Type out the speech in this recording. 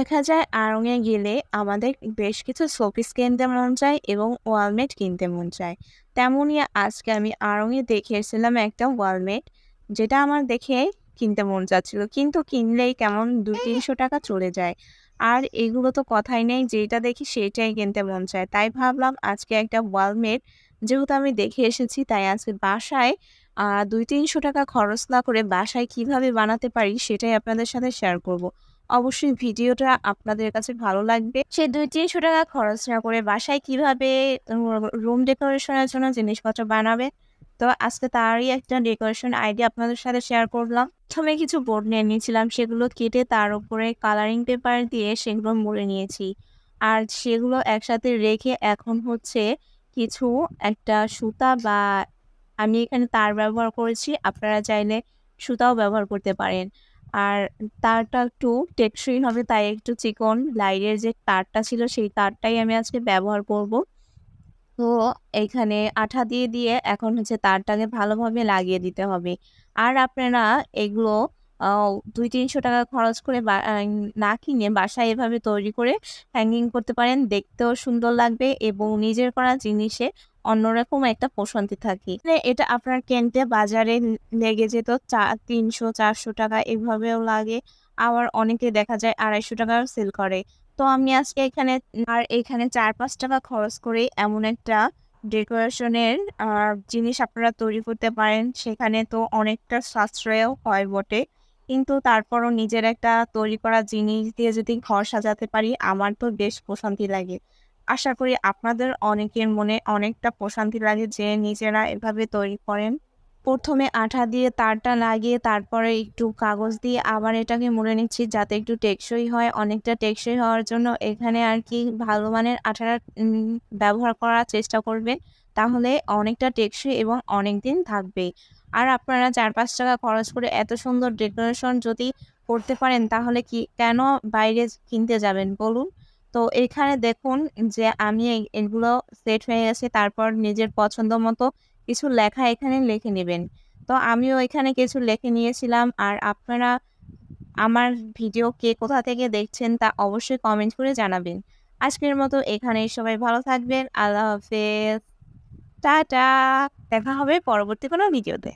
দেখা যায় আড়ং-এ গেলে আমাদের বেশ কিছু শোপিস কিনতে মন চায় এবং ওয়ালমেট কিনতে মন চায়। তেমনই আজকে আমি আড়ং-এ দেখে এসেছিলাম একটা ওয়ালমেট, যেটা আমার দেখে কিনতে মন চাচ্ছিল। কিন্তু কিনলেই কেমন দু তিনশো টাকা চলে যায়। আর এগুলো তো কথাই নেই, যেটা দেখি সেটাই কিনতে মন চায়। তাই ভাবলাম আজকে একটা ওয়ালমেট, যেহেতু আমি দেখে এসেছি, তাই আজকে বাসায় দুই তিনশো টাকা খরচ না করে বাসায় কীভাবে বানাতে পারি সেটাই আপনাদের সাথে শেয়ার করব। অবশ্যই ভিডিওটা আপনাদের কাছে ভালো লাগবে। সে দুই তিনশো টাকা খরচ না করে বাসায় কীভাবে রুম ডেকোরেশনের জন্য জিনিসপত্র বানাবে তো আজকে তারই একটা ডেকোরেশন আইডিয়া আপনাদের সাথে শেয়ার করলাম। প্রথমে কিছু বোর্ড নিয়ে নিয়েছিলাম, সেগুলো কেটে তার উপরে কালারিং পেপার দিয়ে সেগুলো মুড়ে নিয়েছি। আর সেগুলো একসাথে রেখে এখন হচ্ছে কিছু একটা সুতা বা, আমি এখানে তার ব্যবহার করেছি। আপনারা চাইলে সুতাও ব্যবহার করতে পারেন। আর তারটা একটু টেকসই হবে তাই একটু চিকন লাইটের যে তারটা ছিল সেই তারটাই আমি আজকে ব্যবহার করব। তো এখানে আঠা দিয়ে, দিয়ে এখন হচ্ছে তারটাকে ভালোভাবে লাগিয়ে দিতে হবে। আর আপনারা এগুলো দুই তিনশো টাকা খরচ করে না কিনে বাসায় এভাবে তৈরি করে হ্যাঙ্গিং করতে পারেন। দেখতেও সুন্দর লাগবে এবং নিজের করা জিনিসে অন্যরকম একটা প্রশান্তি থাকে। এটা আপনার কেনতে বাজারে লেগে যেত চা ৳৩০০-৳৪০০ এভাবেও লাগে। আবার অনেকে দেখা যায় ৳২৫০ সেল করে। তো আমি আজকে এখানে, আর এখানে ৳৪-৫ খরচ করে এমন একটা ডেকোরেশনের জিনিস আপনারা তৈরি করতে পারেন। সেখানে তো অনেকটা সাশ্রয়ও হয় বটে। কিন্তু তারপরও নিজের একটা তৈরি করা জিনিস দিয়ে যদি ঘর সাজাতে পারি, আমার তো বেশ প্রশান্তি লাগে। আশা করি আপনাদের অনেকের মনে অনেকটা প্রশান্তি লাগে যে নিজেরা এভাবে তৈরি করেন। প্রথমে আঠা দিয়ে তারটা লাগিয়ে তারপরে একটু কাগজ দিয়ে আবার এটাকে মুড়ে নিচ্ছি যাতে একটু টেকসই হয়। অনেকটা টেকসই হওয়ার জন্য এখানে আর কি ভালো মানের আঠাটা ব্যবহার করার চেষ্টা করবেন। তাহলে অনেকটা টেকসই এবং অনেকদিন থাকবে। আর আপনারা ৳৪-৫ খরচ করে এত সুন্দর ডেকোরেশন যদি করতে পারেন তাহলে কি কেন বাইরে কিনতে যাবেন বলুন? তো এখানে দেখুন যে আমি এগুলো সেট হয়ে গেছে তারপর নিজের পছন্দ মতো কিছু লেখা এখানে লিখে নেবেন তো আমিও এখানে কিছু লিখে নিয়েছিলাম আর আপনারা আমার ভিডিও কে কোথা থেকে দেখছেন তা অবশ্যই কমেন্ট করে জানাবেন। আজকের মতো এখানেই সবাই ভালো থাকবেন। আল্লাহ হাফেজ। টাটা। দেখা হবে পরবর্তী কোনো ভিডিওতে।